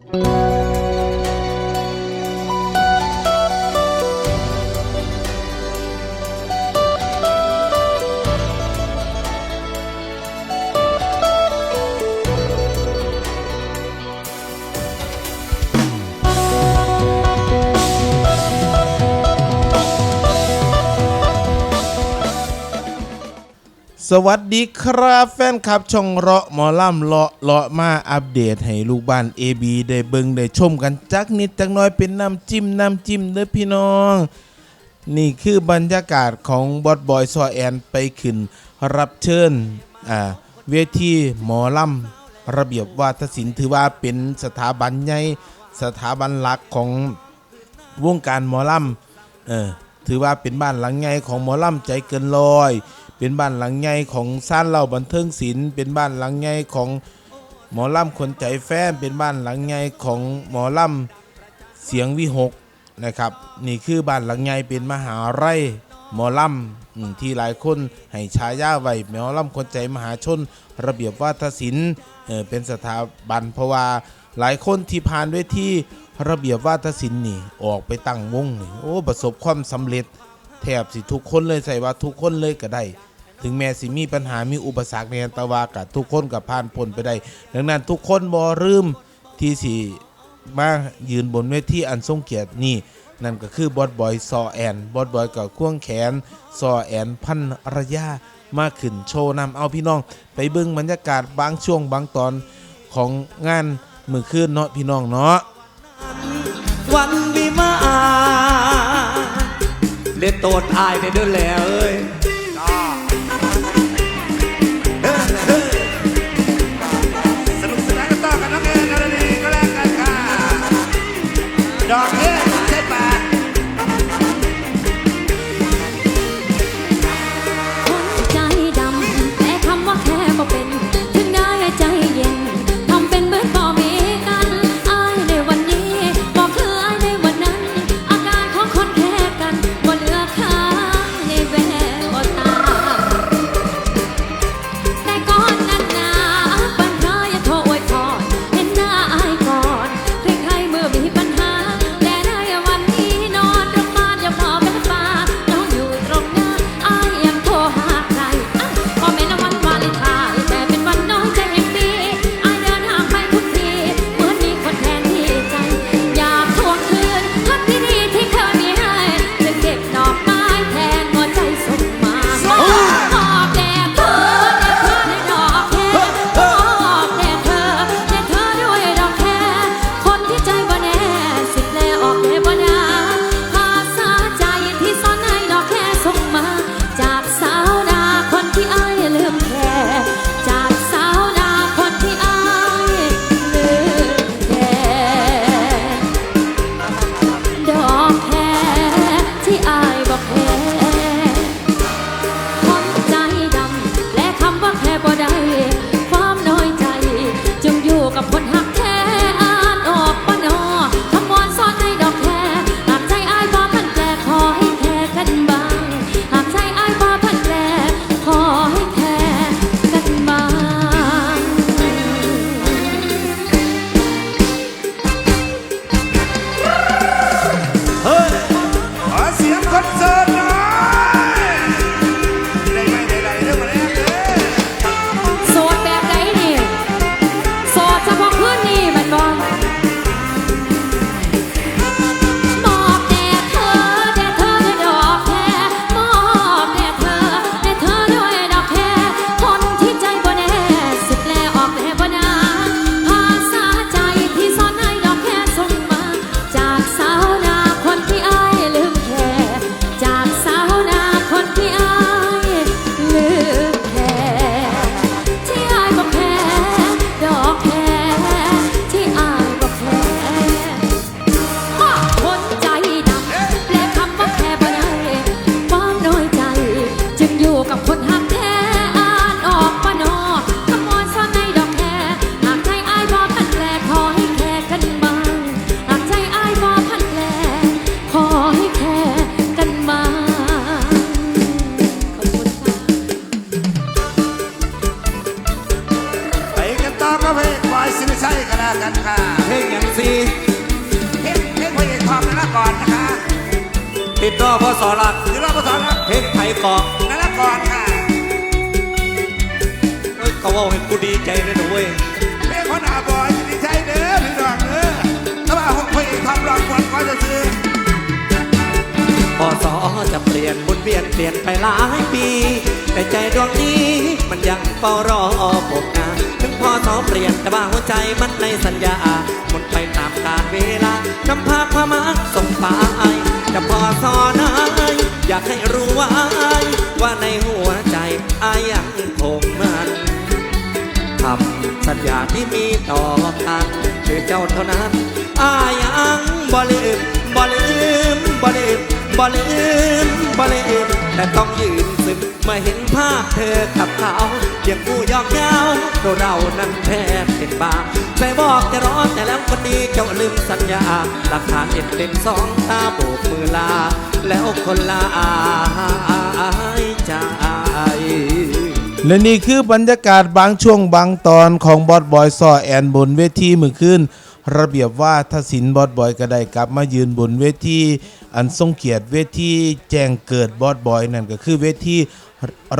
Thank you. สวัสดีครับแฟนคลับช่องเลาะหมอล่ำเลาะเลาะมาอัปเดตให้ลูกบ้าน AB ได้เบิ่งได้ชมกันจักนิดจักน้อยเป็นน้ำจิ้มน้ำจิ้มเด้อพี่น้อง นี่คือบรรยากาศของบอสบอยซอแอนไปขึ้น รับเชิญอ่าเวทีหมอลำระเบียบวาทศิลป์ถือว่าเป็นสถาบันใหญ่สถาบันหลักของวงการหมอลำเออถือว่าเป็นบ้านหลังใหญ่ของหมอลำใจเกินร้อย เป็นบ้านหลังใหญ่ของซ่านเหล่าบันเทิงศิลป์เป็นบ้านหลังใหญ่ของหมอลำคนใจแฟนเป็นบ้านหลังใหญ่ของหมอลำเสียงวิหกนะครับ นี่คือบ้านหลังใหญ่เป็นมหาไร่หมอลำที่หลายคนให้ฉายาไว้หมอลำคนใจมหาชน ระเบียบวาทศิลป์เป็นสถาบันเพราะว่าหลายคนที่ผ่านเวยที่ระเบียบวาทศิลป์นี่ออกไปตั้งวงนี่โอ้ประสบความสำเร็จแทบสิทุกคนเลยใส่ว่าทุกคนเลยก็ได้ ถึงแม้สิมีปัญหามีอุปสรรคในยแตะวากับทุกคนกับผ่านพ้นไปได้ ดังนั้นทุกคนบ่ลืมที่สิมายืนบนเวทีอันทรงเกียรตินี่นั่นก็คือบอสบอยซอแอนบอสบอยกับควงแขนซอแอนพันระยามาขึ้นโชว์นำเอาพี่น้อง ไปเบิ่งบรรยากาศบางช่วงบางตอนของงานมือคืนเนาะพี่น้องเนาะวันวิมาเล่นโตดอายได้เดินแล้วเอ้ย ดอกเติดรอพอสอรักหรือเราภาษาละเพลงไทยกอกนั่นละก่อนค่ะเอ้ยเขาว่าให้กูดีใจเลยนะเว้ยเพลงคนหน้าบอยดีใจเด้อพี่น้องเด้อแต่ว่าพระเอกทองรองคนก็จะซื้อพอสอจะเปลี่ยนหมุนเวียนเปลี่ยนไปหลายปี แต่ใจดวงนี้มันยังเฝ้ารอผมนะถึงพอสอเปลี่ยนแต่ว่าหัวใจมันในสัญญาหมดไปตามกาลเวลานำพาความรักส่งไป จะพอสอนไออยากให้รู้ไว้ว่าในหัวใจไอยังคงมันทำสัญญาที่มีต่อกันคือเจ้าเท่านั้นอายังบ่ลืมบ่ลืมบ่ลืมบ่ลืมบ่ลืมแต่ต้องยืน มเมื่อเห็นภาพเธอกับเขาเพียงผู้ยอกเย้าตัวเรานั้นแทบเป็นบ้าใจบอกจะรอแต่แล้วคนดีเจ้าลืมสัญญาหลักฐานเด็ดเต็มสองตาโบกมือลา แล้วคนลาอายใจและนี่คือบรรยากาศบางช่วงบางตอนของบอสบอยซอแอนบนเวทีมื่อคืนระเบียบว่าทศินบอสบอยก็ได้กลับมายืนบนเวทีอันทรงเกียรติเวทีแจ้งเกิดบอสบอยนั่นก็คือเวที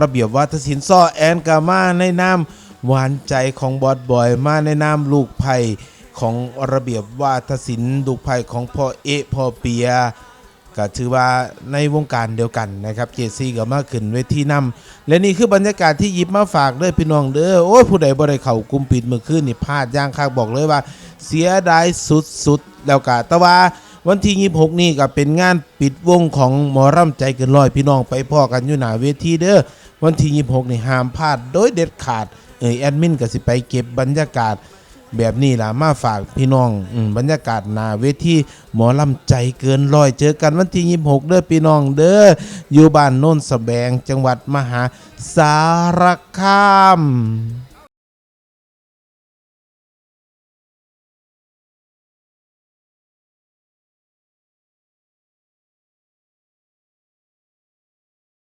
ระเบียบว่าทศินซอแอนกามาในนามหวานใจของบอสบอยมาในนามลูกไผ่ของระเบียบว่าทศินลูกไผ่ของพ่อเอพ่อเปียก็ถือว่าในวงการเดียวกันนะครับเจซี่ก็มาขึ้นเวทีนำและนี่คือบรรยากาศที่หยิบมาฝากเด้อพี่น้องเด้อโอ้ยผู้ใดบ่ได้เข้ากุมปิดเมื่อคืนนี่พลาดย่างคักบอกเลยว่า เสียดายสุดๆแล้วก็แต่ว่า วันที่ 26 นี่ก็เป็นงานปิดวงของหมอร่ำใจเกินร้อยพี่น้องไปพ่อกันอยู่หน้าเวทีเด้อวันที่ 26 นี่ห้ามพลาดโดยเด็ดขาดเอ่ยแอดมินก็สิไปเก็บบรรยากาศแบบนี้ล่ะมาฝากพี่น้องอบรรยากาศหนาเวทีหมอลำใจเกินร้อยเจอกันวันที่ 26 เด้อพี่น้องเด้ออยู่บ้านโน่นสแบงจังหวัดมหาสารคาม